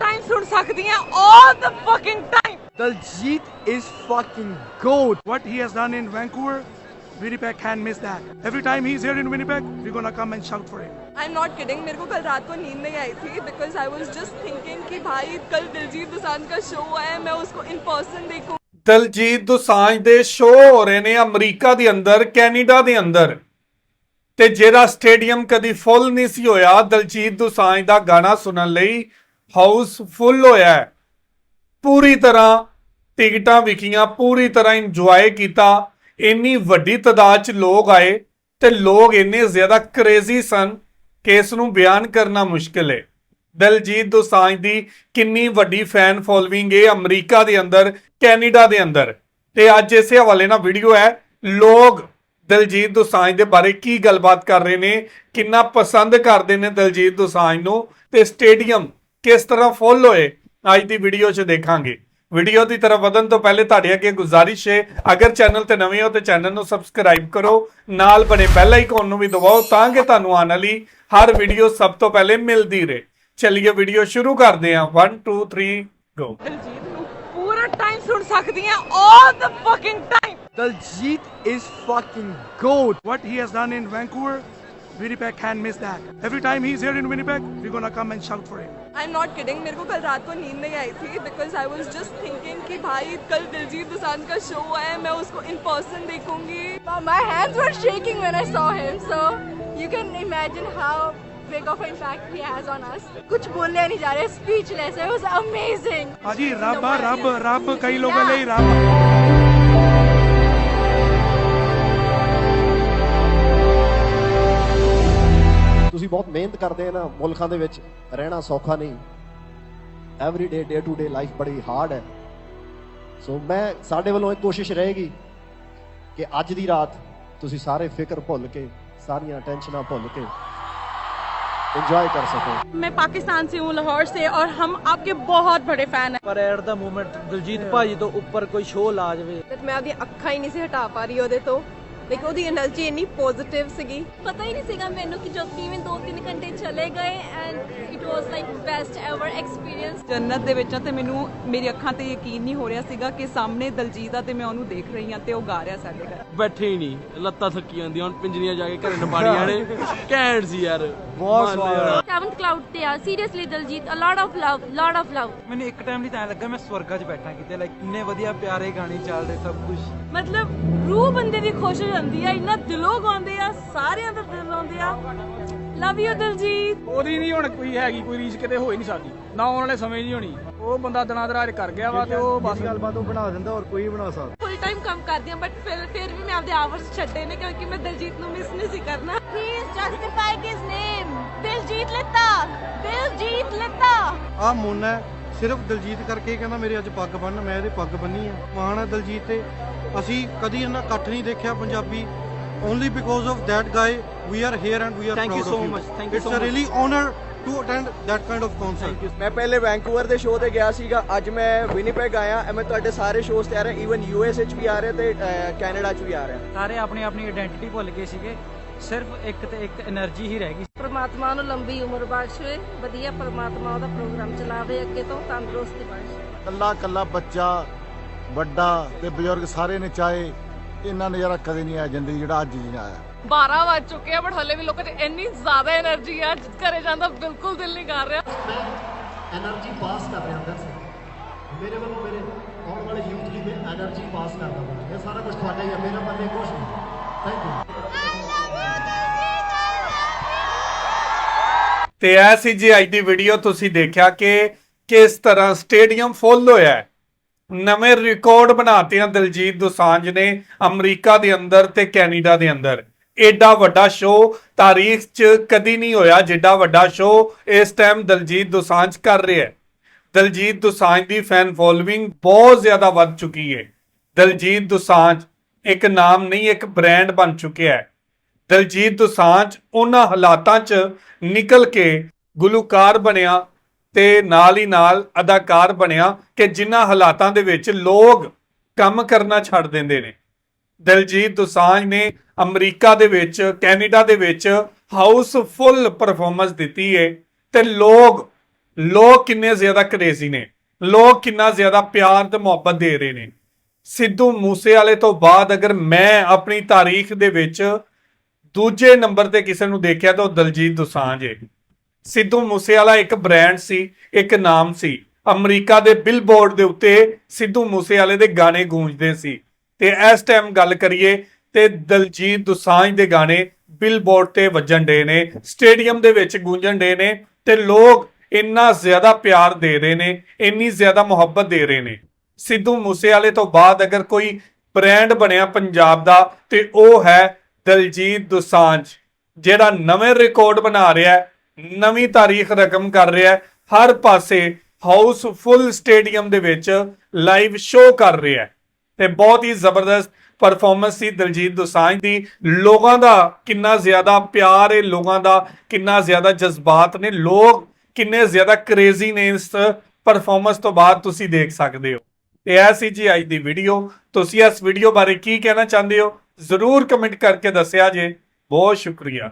Time ਸੁਣ ਸਕਦੀ ਆ all the fucking time Daljit is fucking gold. What he has done in Vancouver, Winnipeg can't miss that. Every time he's here in Winnipeg, we're gonna come and shout for him. I'm not kidding मेरे को कल रात को नींद नहीं आई थी because I was just thinking कि भाई कल दिलजीत दोसांझ का शो है मैं उसको in person देखूं ਦਲਜੀਤ ਦੋਸਾਂਝ ਦੇ ਸ਼ੋਅ ਹੋ ਰਹੇ ਨੇ ਅਮਰੀਕਾ ਦੇ ਅੰਦਰ ਕੈਨੇਡਾ ਦੇ ਅੰਦਰ ਤੇ ਜਿਹੜਾ ਸਟੇਡੀਅਮ ਕਦੀ ਫੁੱਲ ਨਹੀਂ ਸੀ ਹੋਇਆ ਦਲਜੀਤ ਦੋਸਾਂਝ ਦਾ ਗਾਣਾ ਸੁਣਨ ਲਈ ਹਾਊਸ ਫੁੱਲ ਹੋਇਆ ਹੈ। ਪੂਰੀ ਤਰ੍ਹਾਂ ਟਿਕਟਾਂ ਵਿਕੀਆਂ, ਪੂਰੀ ਤਰ੍ਹਾਂ ਇੰਜੋਏ ਕੀਤਾ। ਇੰਨੀ ਵੱਡੀ ਤਾਦਾਦ 'ਚ ਲੋਕ ਆਏ ਤੇ ਲੋਕ ਇੰਨੇ ਜ਼ਿਆਦਾ ਕ੍ਰੇਜ਼ੀ ਸਨ ਕਿ ਇਸ ਨੂੰ ਬਿਆਨ ਕਰਨਾ ਮੁਸ਼ਕਿਲ ਹੈ ਦਲਜੀਤ ਦੋਸਾਂਝ ਦੀ ਕਿੰਨੀ ਵੱਡੀ ਫੈਨ ਫੋਲੋਇੰਗ ਹੈ ਅਮਰੀਕਾ ਦੇ ਅੰਦਰ, ਕੈਨੇਡਾ ਦੇ ਅੰਦਰ। ਤੇ ਅੱਜ ਇਸੇ ਹਵਾਲੇ ਨਾਲ ਵੀਡੀਓ ਹੈ, ਲੋਕ ਦਲਜੀਤ ਦੋਸਾਂਝ ਦੇ ਬਾਰੇ ਕੀ ਗੱਲਬਾਤ ਕਰ ਰਹੇ ਨੇ, ਕਿੰਨਾ ਪਸੰਦ ਕਰਦੇ ਨੇ ਦਲਜੀਤ ਦੋਸਾਂਝ ਨੂੰ ਤੇ ਸਟੇਡੀਅਮ ਕਿਸ ਤਰ੍ਹਾਂ ਫੁੱਲ ਹੋਏ ਅੱਜ ਦੀ ਵੀਡੀਓ 'ਚ ਦੇਖਾਂਗੇ। ਵੀਡੀਓ ਦੀ ਤਰਫ ਵਧਣ ਤੋਂ ਪਹਿਲੇ ਤੁਹਾਡੇ ਅੱਗੇ ਗੁਜ਼ਾਰਿਸ਼ ਹੈ ਅਗਰ ਚੈਨਲ ਤੇ ਨਵੇਂ ਹੋ ਤੇ ਚੈਨਲ ਨੂੰ ਸਬਸਕ੍ਰਾਈਬ ਕਰੋ ਨਾਲ ਬਣੇ ਬੈਲ ਆਈਕਨ ਨੂੰ ਵੀ ਦਬਾਓ ਤਾਂ ਕਿ ਤੁਹਾਨੂੰ ਆਉਣ ਵਾਲੀ ਹਰ ਵੀਡੀਓ ਸਭ ਤੋਂ ਪਹਿਲੇ ਮਿਲਦੀ ਰਹੇ। ਚਲਿਏ ਵੀਡੀਓ ਸ਼ੁਰੂ ਕਰਦੇ ਹਾਂ। 1 2 3 ਗੋ ਦਿਲਜੀਤ ਨੂੰ ਪੂਰਾ ਟਾਈਮ ਸੁਣ ਸਕਦੀ ਆ all the fucking time Daljit is fucking gold. What he has done in Vancouver, Winnipeg can miss that. Every time he's here in Winnipeg, we're gonna come and shout for him. I'm not kidding. मेरे को कल रात को नींद नहीं आई थी because I was just thinking कि भाई कल दिलजीत दोसांझ का शो है मैं उसको in person देखूँगी. My hands were shaking when I saw him, so you can imagine how big of an impact he has on us. कुछ बोलने नहीं जा रहे speechless. It was amazing. हाँ जी रब रब रब कई लोगों ने रब ਮਿਹਨਤ ਕਰਦੇ ਆ ਨਾ ਮੁਲਕਾਂ ਦੇ ਵਿੱਚ ਰਹਿਣਾ ਸੌਖਾ ਨਹੀਂ every day day to day life ਬੜੀ ਹਾਰਡ ਹੈ ਸੋ ਮੈਂ ਸਾਡੇ ਵੱਲੋਂ ਇੱਕ ਕੋਸ਼ਿਸ਼ ਰਹੇਗੀ ਕਿ ਅੱਜ ਦੀ ਰਾਤ ਤੁਸੀਂ ਸਾਰੇ ਫਿਕਰ ਭੁੱਲ ਕੇ ਸਾਰੀਆਂ ਟੈਨਸ਼ਨਾਂ ਭੁੱਲ ਕੇ ਇੰਜੋਏ ਕਰ ਸਕੋ मैं पाकिस्तान से हूँ लाहौर से और हम आपके बहुत बड़े फैन हैं ਪਰ ਐਟ ਦਾ ਮੂਮੈਂਟ ਦਲਜੀਤ ਭਾਜੀ ਤੋਂ ਉੱਪਰ ਕੋਈ ਸ਼ੋਅ ਲਾ ਜਾਵੇ ਤੇ ਮੈਂ ਆਪਣੀ ਅੱਖਾਂ ਹੀ ਨਹੀਂ ਸੀ ਹਟਾ ਪਾ ਰਹੀ ਉਹਦੇ ਲਾਈਕ ਉਹਦੀ એનર્ਜੀ ਇੰਨੀ ਪੋਜ਼ਿਟਿਵ ਸੀਗੀ। ਪਤਾ ਹੀ ਨਹੀਂ ਸੀਗਾ ਮੈਨੂੰ ਕਿ ਜਸਮੀਨ 2-3 ਘੰਟੇ ਚਲੇ ਗਏ and it was like best ever experience ਜੰਨਤ ਦੇ ਵਿੱਚ ਤੇ ਮੈਨੂੰ ਮੇਰੀ ਅੱਖਾਂ ਤੇ ਯਕੀਨ ਨਹੀਂ ਹੋ ਰਿਹਾ ਸੀਗਾ ਕਿ ਸਾਹਮਣੇ ਦਲਜੀਤ ਆ ਤੇ ਮੈਂ ਉਹਨੂੰ ਦੇਖ ਰਹੀ ਹਾਂ ਤੇ ਉਹ ਗਾ ਰਿਹਾ ਸਾਡੇ ਘਰ। ਬੈਠੇ ਹੀ ਨਹੀਂ ਲੱਤਾਂ ਥੱਕੀਆਂ ਜਾਂਦੀਆਂ ਹੁਣ ਪਿੰਜਰੀਆਂ ਜਾ ਕੇ ਘਰੇ ਨਪਾੜੀਆਂ ਨੇ। ਘੈਂਟ ਸੀ ਯਾਰ। ਬਹੁਤ ਸਵਾਦ ਲਿਆ। ਸੈਵਨਥ ਕਲਾਊਡ ਤੇ ਆ। Seriously Daljit a lot of love lot of love ਮੈਨੂੰ ਇੱਕ ਟਾਈਮ ਲਈ ਤਾਂ ਲੱਗਾ ਮੈਂ ਸਵਰਗਾ 'ਚ ਬੈਠਾ ਕਿਤੇ ਲਾਈਕ ਇੰਨੇ ਵਧੀਆ ਪਿਆਰੇ ਗਾਣੇ ਚੱਲ ਰਹੇ ਸਭ ਕੁਝ ਮਤਲਬ ਰੂਹ ਬੰਦੇ ਦੀ ਖੁਸ਼ ਹੋ ਜਾਂਦੀ ਆ ਇੰਨਾ ਦਿਲੋਂ ਗਾਉਂਦੇ ਆ ਸਾਰਿਆਂ ਦਾ ਦਿਲ ਆਉਂਦੇ ਆ। ਲਵ ਯੂ ਦਲਜੀਤ ਉਹਦੀ ਨਹੀਂ ਹੁਣ ਕੋਈ ਹੈਗੀ ਕੋਈ ਰੀਸ ਕਿਤੇ ਹੋ ਹੀ ਨਹੀਂ ਸਕਦੀ। ਨਾ ਆਉਣ ਵਾਲੇ ਸਮੇਂ ਨਹੀਂ ਹੋਣੀ। ਉਹ ਬੰਦਾ ਦਿਨਾਂ ਦਰਾਜ ਕਰ ਗਿਆ ਵਾ ਤੇ ਉਹ ਬਸ ਗੱਲਬਾਤ ਉਹ ਬਣਾ ਦਿੰਦਾ ਔਰ ਕੋਈ ਬਣਾ ਸਕਦਾ। ਫੁੱਲ ਟਾਈਮ ਕੰਮ ਕਰਦੀ ਆ ਬਟ ਫਿਰ ਫਿਰ ਵੀ ਮੈਂ ਆਪਦੇ ਆਵਰਸ ਛੱਡੇ ਨੇ ਕਿਉਂਕਿ ਮੈਂ ਦਲਜੀਤ ਨੂੰ ਮਿਸ ਨਹੀਂ ਸੀ ਕਰਨਾ। He is justified his name Diljit ਲੱਤਾ Diljit ਲੱਤਾ ਆ ਮੁੰਨ ਸਿਰਫ ਦਲਜੀਤ ਕਰਕੇ ਕਹਿੰਦਾ ਮੇਰੇ ਅੱਜ ਪੱਗ ਬੰਨ ਮੈਂ ਇਹਦੇ ਪੱਗ ਬੰਨੀ ਆ। ਮਾਣ ਹੈ ਦਲਜੀਤ ਤੇ। ਅਸੀਂ ਕਦੀ ਇਹਨਾਂ ਇਕੱਠ ਨਹੀਂ ਦੇਖਿਆ Punjabi Only because of that guy, we are here and we are Thank proud you so of you. much. Thank you It's so a much. really honor to attend that kind of concert. ਮੈਂ ਪਹਿਲੇ Vancouver ਦੇ show ਤੇ ਗਿਆ ਸੀਗਾ ਅੱਜ ਮੈਂ Winnipeg ਆਇਆ ਐ ਮੈਂ ਤੁਹਾਡੇ ਸਾਰੇ ਸ਼ੋਅਸ ਤੇ ਆ ਰਿਹਾ ਈਵਨ ਯੂਐਸ ਵਿੱਚ ਵੀ ਆ ਰਿਹਾ ਤੇ ਅਹ, ਕੈਨੇਡਾ 'ਚ ਵੀ ਆ ਰਿਹਾ ਸਾਰੇ ਆਪਣੀ ਆਪਣੀ ਆਇਡੈਂਟੀਟੀ ਭੁੱਲ ਗਏ ਸੀਗੇ ਸਿਰਫ ਇੱਕ ਤੇ ਇੱਕ એનર્ਜੀ ਹੀ ਰਹਿ ਗਈ ਪਰਮਾਤਮਾ ਉਹਨੂੰ ਲੰਬੀ ਉਮਰ ਬਖਸ਼ੇ ਵਧੀਆ ਪਰਮਾਤਮਾ ਉਹਦਾ ਪ੍ਰੋਗਰਾਮ ਚਲਾਵੇ ਅੱਗੇ ਤੋਂ ਤੰਦਰੁਸਤੀ ਬਖਸ਼ੇ ਕੱਲਾ ਕੱਲਾ ਬੱਚਾ ਵੱਡਾ ਤੇ ਬਜ਼ੁਰਗ ਸਾਰੇ ਨੇ ਚਾਹੇ ਇੰਨਾ ਨਜ਼ਾਰਾ ਕਦੇ ਨਹੀਂ ਆਇਆ ਜ਼ਿੰਦਗੀ ਜਿਹੜਾ ਅੱਜ ਜੀ ਆਇਆ। 12 ਵਜ ਚੁੱਕੇ ਆ ਬਟ ਹਲੇ ਵੀ ਲੋਕਾਂ 'ਚ ਇੰਨੀ ਜ਼ਿਆਦਾ એનર્ਜੀ ਆ ਘਰੇ ਜਾਂਦਾ ਬਿਲਕੁਲ ਦਿਲ ਨਹੀਂ ਕਰ ਰਿਹਾ। એનર્ਜੀ ਪਾਸ ਕਰ ਰਿਹਾ ਅੰਦਰ ਸੇ। ਮੇਰੇ ਵੱਲੋਂ ਮੇਰੇ ਆਉਣ ਵਾਲੇ ਯੂਥ ਲਈ ਮੈਂ એનર્ਜੀ ਪਾਸ ਕਰਦਾ ਹਾਂ। ਇਹ ਸਾਰਾ ਕੁਝ ਤੁਹਾਡਾ ਹੀ ਹੈ ਮੇਰਾ ਪੱਲੇ ਕੁਝ ਨਹੀਂ ਥੈਂਕ ਯੂ ਤੇ ਐ ਜੀ ਅੱਜ ਦੀ ਵੀਡੀਓ ਤੁਸੀਂ ਦੇਖਿਆ ਕਿ ਕਿਸ ਤਰ੍ਹਾਂ ਸਟੇਡੀਅਮ ਫੁੱਲ ਹੋਇਆ ਹੈ। ਨਵੇਂ ਰਿਕਾਰਡ ਬਣਾਤੇ ਆ ਦਿਲਜੀਤ ਦੋਸਾਂਝ ਨੇ ਅਮਰੀਕਾ ਦੇ ਅੰਦਰ ਤੇ ਕੈਨੇਡਾ ਦੇ ਅੰਦਰ। ਏਡਾ ਵੱਡਾ ਸ਼ੋਅ ਤਾਰੀਖ 'ਚ ਕਦੀ ਨਹੀਂ ਹੋਇਆ ਜਿੱਡਾ ਵੱਡਾ ਸ਼ੋਅ ਇਸ ਟਾਈਮ ਦਲਜੀਤ ਦੋਸਾਂਝ ਕਰ ਰਿਹਾ ਹੈ। ਦਿਲਜੀਤ ਦੋਸਾਂਝ ਦੀ ਫੈਨ ਫੋਲੋਇੰਗ ਬਹੁਤ ਜ਼ਿਆਦਾ ਵੱਧ ਚੁੱਕੀ ਹੈ। ਦਲਜੀਤ ਦੋਸਾਂਝ ਇੱਕ ਨਾਮ ਨਹੀਂ, ਇੱਕ ਬ੍ਰਾਂਡ ਬਣ ਚੁੱਕਿਆ ਹੈ। ਦਲਜੀਤ ਦੋਸਾਂਝ ਉਹਨਾਂ ਹਾਲਾਤਾਂ 'ਚ ਨਿਕਲ ਕੇ ਗੁਲੂਕਾਰ ਬਣਿਆ ਤੇ ਨਾਲ ਹੀ ਨਾਲ ਅਦਾਕਾਰ ਬਣਿਆ ਕਿ ਜਿਨ੍ਹਾਂ ਹਾਲਾਤਾਂ ਦੇ ਵਿੱਚ ਲੋਕ ਕੰਮ ਕਰਨਾ ਛੱਡ ਦਿੰਦੇ ਨੇ। ਦਲਜੀਤ ਦੋਸਾਂਝ ਨੇ ਅਮਰੀਕਾ ਦੇ ਵਿੱਚ, ਕੈਨੇਡਾ ਦੇ ਵਿੱਚ ਹਾਊਸਫੁੱਲ ਪਰਫਾਰਮੈਂਸ ਦਿੱਤੀ ਹੈ ਤੇ ਲੋਕ ਲੋਕ ਕਿੰਨੇ ਜ਼ਿਆਦਾ ਕਰੇਜ਼ੀ ਨੇ। ਲੋਕ ਕਿੰਨਾ ਜ਼ਿਆਦਾ ਪਿਆਰ ਤੇ ਮੁਹੱਬਤ ਦੇ ਰਹੇ ਨੇ। ਸਿੱਧੂ ਮੂਸੇਵਾਲੇ ਤੋਂ ਬਾਅਦ ਅਗਰ ਮੈਂ ਆਪਣੀ ਤਾਰੀਖ ਦੇ ਵਿੱਚ ਦੂਜੇ ਨੰਬਰ ਤੇ ਕਿਸੇ ਨੂੰ ਦੇਖਿਆ ਤਾਂ ਉਹ ਦਲਜੀਤ ਦੋਸਾਂਝ ਹੈ ਸਿੱਧੂ ਮੂਸੇਵਾਲਾ ਇੱਕ ਬ੍ਰਾਂਡ ਸੀ, ਇੱਕ ਨਾਮ ਸੀ। ਅਮਰੀਕਾ ਦੇ ਬਿਲਬੋਰਡ ਦੇ ਉੱਤੇ ਸਿੱਧੂ ਮੂਸੇਵਾਲੇ ਦੇ ਗਾਣੇ ਗੂੰਜਦੇ ਸੀ। ਤੇ ਇਸ ਟਾਈਮ ਗੱਲ ਕਰੀਏ ਤੇ ਦਲਜੀਤ ਦੁਸਾਂਝ ਦੇ ਗਾਣੇ ਬਿਲਬੋਰਡ ਤੇ ਵੱਜਣ ਡੇ ਨੇ ਸਟੇਡੀਅਮ ਦੇ ਵਿੱਚ ਗੂੰਜਣ ਡੇ ਨੇ ਤੇ ਲੋਕ ਇੰਨਾ ਜ਼ਿਆਦਾ ਪਿਆਰ ਦੇ ਰਹੇ ਨੇ, ਇੰਨੀ ਜ਼ਿਆਦਾ ਮੁਹੱਬਤ ਦੇ ਰਹੇ ਨੇ। ਸਿੱਧੂ ਮੂਸੇਵਾਲੇ ਤੋਂ ਬਾਅਦ ਅਗਰ ਕੋਈ ਬ੍ਰਾਂਡ ਬਣਿਆ ਪੰਜਾਬ ਦਾ ਤੇ ਉਹ ਹੈ ਦਲਜੀਤ ਦੁਸਾਂਝ, ਜਿਹੜਾ ਨਵੇਂ ਰਿਕਾਰਡ ਬਣਾ ਰਿਹਾ ਹੈ ਨਵੀਂ ਤਾਰੀਖ ਰਕਮ ਕਰ ਰਿਹਾ ਹੈ। ਹਰ ਪਾਸੇ ਹਾਊਸਫੁੱਲ ਸਟੇਡੀਅਮ ਦੇ ਵਿੱਚ ਲਾਈਵ ਸ਼ੋਅ ਕਰ ਰਿਹਾ ਹੈ। ਤੇ ਬਹੁਤ ਹੀ ਜ਼ਬਰਦਸਤ ਪਰਫਾਰਮੈਂਸ ਸੀ ਦਲਜੀਤ ਦੋਸਾਂਝ ਦੀ। ਲੋਕਾਂ ਦਾ ਕਿੰਨਾ ਜ਼ਿਆਦਾ ਪਿਆਰ ਹੈ, ਲੋਕਾਂ ਦਾ ਕਿੰਨਾ ਜ਼ਿਆਦਾ ਜਜ਼ਬਾਤ ਨੇ। ਲੋਕ ਕਿੰਨੇ ਜ਼ਿਆਦਾ ਕ੍ਰੇਜ਼ੀ ਨੇ ਇਸ ਪਰਫਾਰਮੈਂਸ ਤੋਂ ਬਾਅਦ ਤੁਸੀਂ ਦੇਖ ਸਕਦੇ ਹੋ। ਤੇ ਇਹ ਸੀ ਜੀ ਅੱਜ ਦੀ ਵੀਡੀਓ ਤੁਸੀਂ ਇਸ ਵੀਡੀਓ ਬਾਰੇ ਕੀ ਕਹਿਣਾ ਚਾਹੁੰਦੇ ਹੋ? ਜ਼ਰੂਰ ਕਮੈਂਟ ਕਰਕੇ ਦੱਸਿਆ ਜੇ। ਬਹੁਤ ਸ਼ੁਕਰੀਆ।